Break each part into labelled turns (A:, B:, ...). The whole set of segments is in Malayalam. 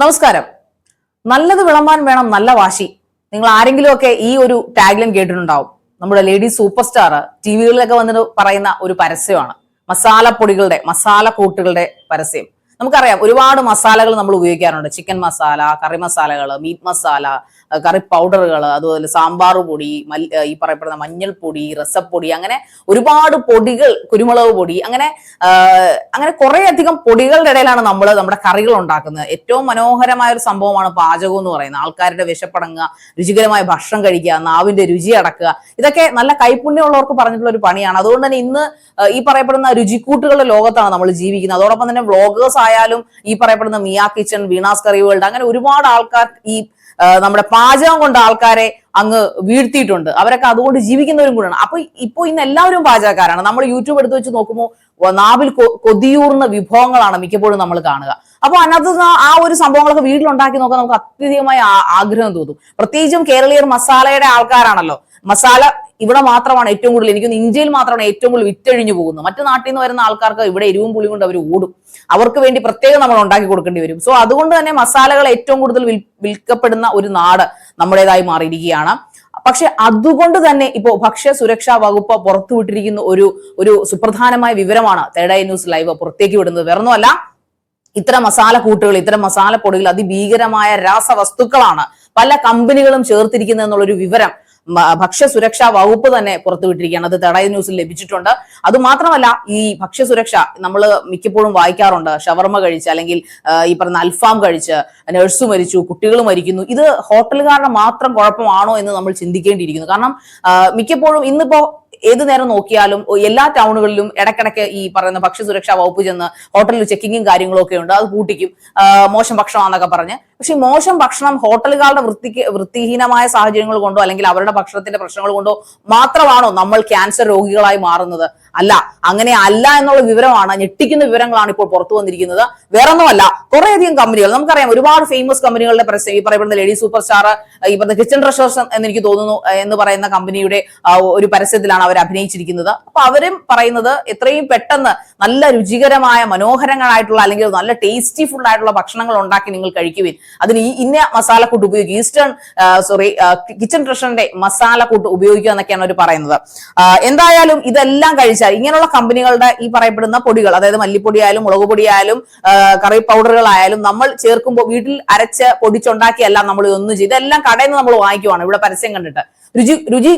A: നമസ്കാരം. നല്ലത് വിളമ്പാൻ വേണം നല്ല വാശി. നിങ്ങൾ ആരെങ്കിലും ഒക്കെ ഈ ഒരു ടാഗ്ലൈൻ കേട്ടിട്ടുണ്ടാവും. നമ്മുടെ ലേഡി സൂപ്പർ സ്റ്റാർ ടി വികളിലൊക്കെ വന്നിട്ട് പറയുന്ന ഒരു പരസ്യമാണ്. മസാല പൊടികളുടെ മസാല കൂട്ടുകളുടെ പരസ്യം. നമുക്കറിയാം ഒരുപാട് മസാലകൾ നമ്മൾ ഉപയോഗിക്കാറുണ്ട്. ചിക്കൻ മസാല കറി മസാലകൾ മീറ്റ് മസാല കറി പൗഡറുകൾ അതുപോലെ സാമ്പാർ പൊടി ഈ പറയപ്പെടുന്ന മഞ്ഞൾപ്പൊടി രസപ്പൊടി അങ്ങനെ ഒരുപാട് പൊടികൾ കുരുമുളക് പൊടി അങ്ങനെ അങ്ങനെ കുറേയധികം പൊടികളുടെ ഇടയിലാണ് നമ്മൾ നമ്മുടെ കറികൾ ഉണ്ടാക്കുന്നത്. ഏറ്റവും മനോഹരമായ ഒരു സംഭവമാണ് പാചകം എന്ന് പറയുന്നത്. ആൾക്കാരുടെ വിശപ്പടങ്ങുക രുചികരമായ ഭക്ഷണം കഴിക്കുക നാവിന്റെ രുചി അടക്കുക. ഇതൊക്കെ നല്ല കൈപുണ്യമുള്ളവർക്ക് പറഞ്ഞിട്ടുള്ള ഒരു പണിയാണ്. അതുകൊണ്ട് തന്നെ ഇന്ന് ഈ പറയപ്പെടുന്ന രുചിക്കൂട്ടുകളുടെ ലോകത്താണ് നമ്മൾ ജീവിക്കുന്നത്. അതോടൊപ്പം തന്നെ വ്ളോഗേഴ്സ് ആയാലും ഈ പറയപ്പെടുന്ന Mia kitchen Veena's curry world അങ്ങനെ ഒരുപാട് ആൾക്കാർ ഈ നമ്മുടെ പാചകം കൊണ്ട് ആൾക്കാരെ അങ്ങ് വീഴ്ത്തിയിട്ടുണ്ട്. അവരൊക്കെ അതുകൊണ്ട് ജീവിക്കുന്നവരും കൂടെയാണ്. അപ്പൊ ഇപ്പൊ ഇന്ന് എല്ലാവരും പാചകക്കാരാണ്. നമ്മൾ യൂട്യൂബ് എടുത്ത് വെച്ച് നോക്കുമ്പോൾ നാവിൽ കൊതിയൂർന്ന വിഭവങ്ങളാണ് മിക്കപ്പോഴും നമ്മൾ കാണുക. അപ്പൊ അതിനകത്ത് ആ ഒരു സംഭവങ്ങളൊക്കെ വീട്ടിലുണ്ടാക്കി നോക്കാൻ നമുക്ക് അത്യധികമായ ആഗ്രഹം തോന്നും. പ്രത്യേകിച്ചും കേരളീയർ മസാലയുടെ ആൾക്കാരാണല്ലോ. മസാല ഇവിടെ മാത്രമാണ് ഏറ്റവും കൂടുതൽ എനിക്കൊന്ന് ഇന്ത്യയിൽ മാത്രമാണ് ഏറ്റവും കൂടുതൽ വിറ്റഴിഞ്ഞു പോകുന്നത്. മറ്റു നാട്ടിൽ നിന്ന് വരുന്ന ആൾക്കാർക്ക് ഇവിടെ എരിവും പുളിയും കൊണ്ട് അവർ ഓടും. അവർക്ക് വേണ്ടി പ്രത്യേകം നമ്മൾ ഉണ്ടാക്കി കൊടുക്കേണ്ടി വരും. സോ അതുകൊണ്ട് തന്നെ മസാലകൾ ഏറ്റവും കൂടുതൽ വിൽ- വിൽക്കപ്പെടുന്ന ഒരു നാട് നമ്മുടേതായി മാറിയിരിക്കുകയാണ്. പക്ഷെ അതുകൊണ്ട് തന്നെ ഇപ്പോൾ ഭക്ഷ്യ സുരക്ഷാ വകുപ്പ് പുറത്തുവിട്ടിരിക്കുന്ന ഒരു ഒരു സുപ്രധാനമായ വിവരമാണ് തേർഡ് ന്യൂസ് ലൈവ് പുറത്തേക്ക് വിടുന്നത്. വേറൊന്നുമല്ല ഇത്തരം മസാല കൂട്ടുകൾ ഇത്തരം മസാല പൊടികൾ അതിഭീകരമായ രാസവസ്തുക്കളാണ് പല കമ്പനികളും ചേർത്തിരിക്കുന്നത് എന്നുള്ളൊരു വിവരം ഭക്ഷ്യസുരക്ഷാ വകുപ്പ് തന്നെ പുറത്തുവിട്ടിരിക്കുകയാണ് അത് തടയ ന്യൂസിൽ ലഭിച്ചിട്ടുണ്ട്. അത് മാത്രമല്ല ഈ ഭക്ഷ്യസുരക്ഷ നമ്മൾ മിക്കപ്പോഴും വായിക്കാറുണ്ട്. ഷവർമ കഴിച്ച് അല്ലെങ്കിൽ ഈ പറഞ്ഞ അൽഫാം കഴിച്ച് നഴ്സ് മരിച്ചു കുട്ടികൾ മരിക്കുന്നു. ഇത് ഹോട്ടലുകാരുടെ മാത്രം കുഴപ്പമാണോ എന്ന് നമ്മൾ ചിന്തിക്കേണ്ടിയിരിക്കുന്നു. കാരണം മിക്കപ്പോഴും ഇന്നിപ്പോ ഏത് നേരം നോക്കിയാലും എല്ലാ ടൗണുകളിലും ഇടക്കിടക്ക് ഈ പറയുന്ന ഭക്ഷ്യസുരക്ഷാ വകുപ്പ് ചെന്ന് ഹോട്ടലിൽ ചെക്കിങ്ങും കാര്യങ്ങളും ഒക്കെ ഉണ്ട്. അത് പൂട്ടിക്കും. മോശം ഭക്ഷണമാണെന്നൊക്കെ പറഞ്ഞ് പക്ഷെ മോശം ഭക്ഷണം ഹോട്ടലുകാരുടെ വൃത്തിക്ക് വൃത്തിഹീനമായ സാഹചര്യങ്ങൾ കൊണ്ടോ അല്ലെങ്കിൽ അവരുടെ ഭക്ഷണത്തിന്റെ പ്രശ്നങ്ങൾ കൊണ്ടോ മാത്രമാണോ നമ്മൾ ക്യാൻസർ രോഗികളായി മാറുന്നത്? അല്ല അങ്ങനെ അല്ല എന്നുള്ള വിവരമാണ് ഞെട്ടിക്കുന്ന വിവരങ്ങളാണ് ഇപ്പോൾ പുറത്തു വന്നിരിക്കുന്നത്. വേറൊന്നുമല്ല കുറേയധികം കമ്പനികൾ നമുക്കറിയാം ഒരുപാട് ഫേമസ് കമ്പനികളുടെ ഈ പറയുന്ന ലേഡി സൂപ്പർ സ്റ്റാർ ഈ പറയുന്ന കിച്ചൺ ട്രഷേഴ്സ് എന്ന് എനിക്ക് തോന്നുന്നു എന്ന് പറയുന്ന കമ്പനിയുടെ ഒരു പരസ്യത്തിലാണ് അവർ അഭിനയിച്ചിരിക്കുന്നത്. അപ്പൊ അവരും പറയുന്നത് എത്രയും പെട്ടെന്ന് നല്ല രുചികരമായ മനോഹരങ്ങളായിട്ടുള്ള അല്ലെങ്കിൽ നല്ല ടേസ്റ്റി ഫുൾ ആയിട്ടുള്ള ഭക്ഷണങ്ങൾ ഉണ്ടാക്കി നിങ്ങൾ കഴിക്കുവിൻ. അതിന് ഈ ഇന്ന മസാലക്കൂട്ട് ഉപയോഗിക്കും. ഈസ്റ്റേൺ സോറി കിച്ചൺ ട്രഷറിന്റെ മസാലക്കൂട്ട് ഉപയോഗിക്കുക എന്നൊക്കെയാണ് അവർ പറയുന്നത്. എന്തായാലും ഇതെല്ലാം കഴിച്ചാൽ ഇങ്ങനെയുള്ള കമ്പനികളുടെ ഈ പറയപ്പെടുന്ന പൊടികൾ അതായത് മല്ലിപ്പൊടി ആയാലും മുളക് പൊടിയായാലും കറി പൗഡറുകളായാലും നമ്മൾ ചേർക്കുമ്പോൾ വീട്ടിൽ അരച്ച് പൊടിച്ചുണ്ടാക്കിയല്ല നമ്മൾ ഇതൊന്നും ചെയ്ത് ഇതെല്ലാം കടയിൽ നിന്ന് നമ്മൾ വാങ്ങിക്കുവാണ്. ഇവിടെ പരസ്യം കണ്ടിട്ട്. രുചി രുചി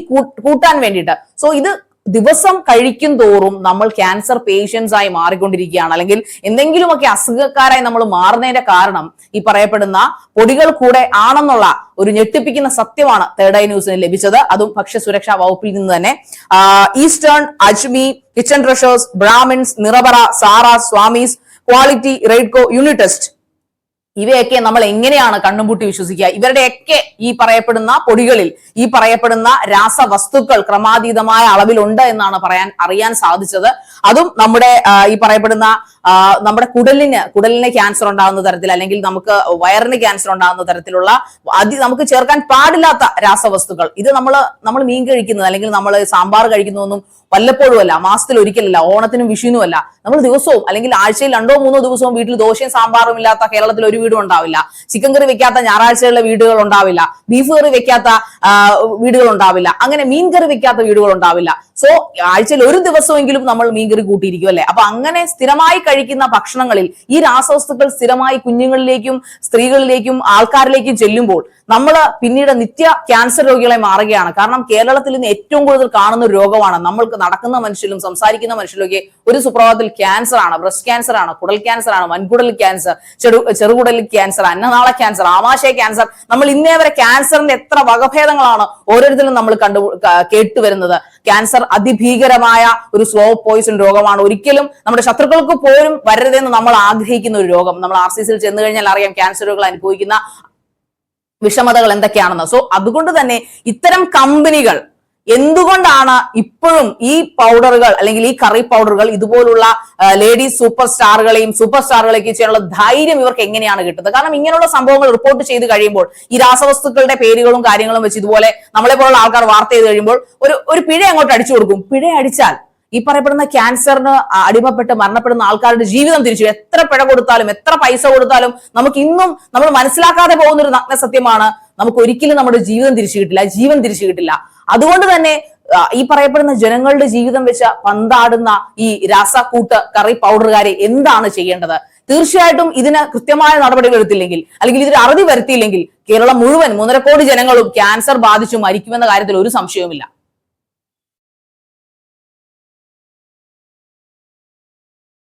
A: കൂട്ടാൻ വേണ്ടിയിട്ട്. സോ ഇത് ദിവസം കഴിക്കും തോറും നമ്മൾ ക്യാൻസർ പേഷ്യൻസ് ആയി മാറിക്കൊണ്ടിരിക്കുകയാണ്. അല്ലെങ്കിൽ എന്തെങ്കിലുമൊക്കെ അസുഖക്കാരായി നമ്മൾ മാറുന്നതിന്റെ കാരണം ഈ പറയപ്പെടുന്ന പൊടികൾ കൂടെ ആണെന്നുള്ള ഒരു ഞെട്ടിപ്പിക്കുന്ന സത്യമാണ് തേർഡ് ഐ ന്യൂസിന് ലഭിച്ചത്. അതും ഭക്ഷ്യസുരക്ഷാ വകുപ്പിൽ നിന്ന് തന്നെ. Eastern Ajmi Kitchen Treasures Brahmins Nirapara Sara Swamy's quality Raidco യൂണിറ്റസ്റ്റ്. ഇവയൊക്കെ നമ്മൾ എങ്ങനെയാണ് കണ്ണുംപൂട്ടി വിശ്വസിക്കുക? ഇവരുടെയൊക്കെ ഈ പറയപ്പെടുന്ന പൊടികളിൽ ഈ പറയപ്പെടുന്ന രാസവസ്തുക്കൾ ക്രമാതീതമായ അളവിലുണ്ട് എന്നാണ് പറയാൻ അറിയാൻ സാധിച്ചത്. അതും നമ്മുടെ ഈ പറയപ്പെടുന്ന നമ്മുടെ കുടലിന് കുടലിന് ക്യാൻസർ ഉണ്ടാകുന്ന തരത്തിൽ അല്ലെങ്കിൽ നമുക്ക് വയറിന് ക്യാൻസർ ഉണ്ടാകുന്ന തരത്തിലുള്ള അതി നമുക്ക് ചേർക്കാൻ പാടില്ലാത്ത രാസവസ്തുക്കൾ. ഇത് നമ്മൾ നമ്മൾ മീൻ കഴിക്കുന്നത് അല്ലെങ്കിൽ നമ്മൾ സാമ്പാർ കഴിക്കുന്നതൊന്നും വല്ലപ്പോഴും അല്ല മാസത്തിൽ ഒരിക്കലല്ല ഓണത്തിനും വിഷുവിനും അല്ല നമ്മൾ ദിവസവും അല്ലെങ്കിൽ ആഴ്ചയിൽ രണ്ടോ മൂന്നോ ദിവസവും വീട്ടിൽ ദോശയും സാമ്പാറും ഇല്ലാത്ത കേരളത്തിൽ ഒരു വീടും ഉണ്ടാവില്ല. ചിക്കൻ കറി വെക്കാത്ത ഞായറാഴ്ചയുള്ള വീടുകൾ ഉണ്ടാവില്ല. ബീഫ് കറി വെക്കാത്ത വീടുകൾ ഉണ്ടാവില്ല. അങ്ങനെ മീൻ കറി വെക്കാത്ത വീടുകൾ ഉണ്ടാവില്ല. സോ ആഴ്ചയിൽ ഒരു ദിവസമെങ്കിലും നമ്മൾ മീൻ കറി കൂട്ടിയിരിക്കും അല്ലെ? അപ്പൊ അങ്ങനെ സ്ഥിരമായി കഴിക്കുന്ന ഭക്ഷണങ്ങളിൽ ഈ രാസവസ്തുക്കൾ സ്ഥിരമായി കുഞ്ഞുങ്ങളിലേക്കും സ്ത്രീകളിലേക്കും ആൾക്കാരിലേക്കും ചെല്ലുമ്പോൾ നമ്മൾ പിന്നീട് നിത്യ ക്യാൻസർ രോഗികളെ മാറുകയാണ്. കാരണം കേരളത്തിൽ ഇന്ന് ഏറ്റവും കൂടുതൽ കാണുന്ന ഒരു രോഗമാണ് നമ്മൾക്ക് നടക്കുന്ന മനുഷ്യരിലും സംസാരിക്കുന്ന മനുഷ്യരിലൊക്കെ ഒരു സുപ്രഭാതത്തിൽ ക്യാൻസർ ആണ് ബ്രസ്റ്റ് ക്യാൻസർ ആണ് കുടൽ ക്യാൻസർ ആണ് വൻകുടൽ ക്യാൻസർ ചെറു ചെറുകുടൽ ക്യാൻസർ അന്നനാള ക്യാൻസർ ആമാശയ ക്യാൻസർ. നമ്മൾ ഇന്നേ വരെ ക്യാൻസറിന്റെ എത്ര വകഭേദങ്ങളാണ് ഓരോരുത്തരും നമ്മൾ കണ്ടു കേട്ടുവരുന്നത് ക്യാൻസർ അതിഭീകരമായ ഒരു സ്ലോ പോയിസൺ രോഗമാണ്. ഒരിക്കലും നമ്മുടെ ശത്രുക്കൾക്ക് പോലും വരരുതെന്ന് നമ്മൾ ആഗ്രഹിക്കുന്ന ഒരു രോഗം. നമ്മൾ ആർ സി സിയിൽ ചെന്ന് കഴിഞ്ഞാൽ അറിയാം ക്യാൻസർ രോഗികൾ അനുഭവിക്കുന്ന വിഷമതകൾ എന്തൊക്കെയാണെന്ന്. സോ അതുകൊണ്ട് തന്നെ ഇത്തരം കമ്പനികൾ എന്തുകൊണ്ടാണ് ഇപ്പോഴും ഈ പൗഡറുകൾ അല്ലെങ്കിൽ ഈ കറി പൗഡറുകൾ ഇതുപോലുള്ള ലേഡീസ് സൂപ്പർ സ്റ്റാറുകളെയും സൂപ്പർ സ്റ്റാറുകളെയൊക്കെ ചെയ്യാനുള്ള ധൈര്യം ഇവർക്ക് എങ്ങനെയാണ് കിട്ടുന്നത്? കാരണം ഇങ്ങനെയുള്ള സംഭവങ്ങൾ റിപ്പോർട്ട് ചെയ്ത് കഴിയുമ്പോൾ ഈ രാസവസ്തുക്കളുടെ പേരുകളും കാര്യങ്ങളും വെച്ച് ഇതുപോലെ നമ്മളെ പോലുള്ള ആൾക്കാർ വാർത്ത ചെയ്ത് കഴിയുമ്പോൾ ഒരു ഒരു പിഴ അങ്ങോട്ട് അടിച്ചു കൊടുക്കും. പിഴ അടിച്ചാൽ ഈ പറയപ്പെടുന്ന ക്യാൻസറിന് അടിമപ്പെട്ട് മരണപ്പെടുന്ന ആൾക്കാരുടെ ജീവിതം തിരിച്ചു. എത്ര പിഴ കൊടുത്താലും എത്ര പൈസ കൊടുത്താലും നമുക്ക് ഇന്നും നമ്മൾ മനസ്സിലാക്കാതെ പോകുന്ന ഒരു നഗ്ന സത്യമാണ്. നമുക്ക് ഒരിക്കലും നമ്മുടെ ജീവിതം തിരിച്ചു കിട്ടില്ല ജീവൻ തിരിച്ചു കിട്ടില്ല. അതുകൊണ്ട് തന്നെ ഈ പറയപ്പെടുന്ന ജനങ്ങളുടെ ജീവിതം വെച്ച പന്താടുന്ന ഈ രാസക്കൂട്ട് കറി പൗഡറുകാരെ എന്താണ് ചെയ്യേണ്ടത്? തീർച്ചയായിട്ടും ഇതിന് കൃത്യമായ നടപടികൾ എടുത്തില്ലെങ്കിൽ അല്ലെങ്കിൽ ഇതിന് അറുതി വരുത്തിയില്ലെങ്കിൽ കേരളം മുഴുവൻ മൂന്നര കോടി ജനങ്ങളും ക്യാൻസർ ബാധിച്ചു മരിക്കുമെന്ന കാര്യത്തിൽ ഒരു സംശയവുമില്ല.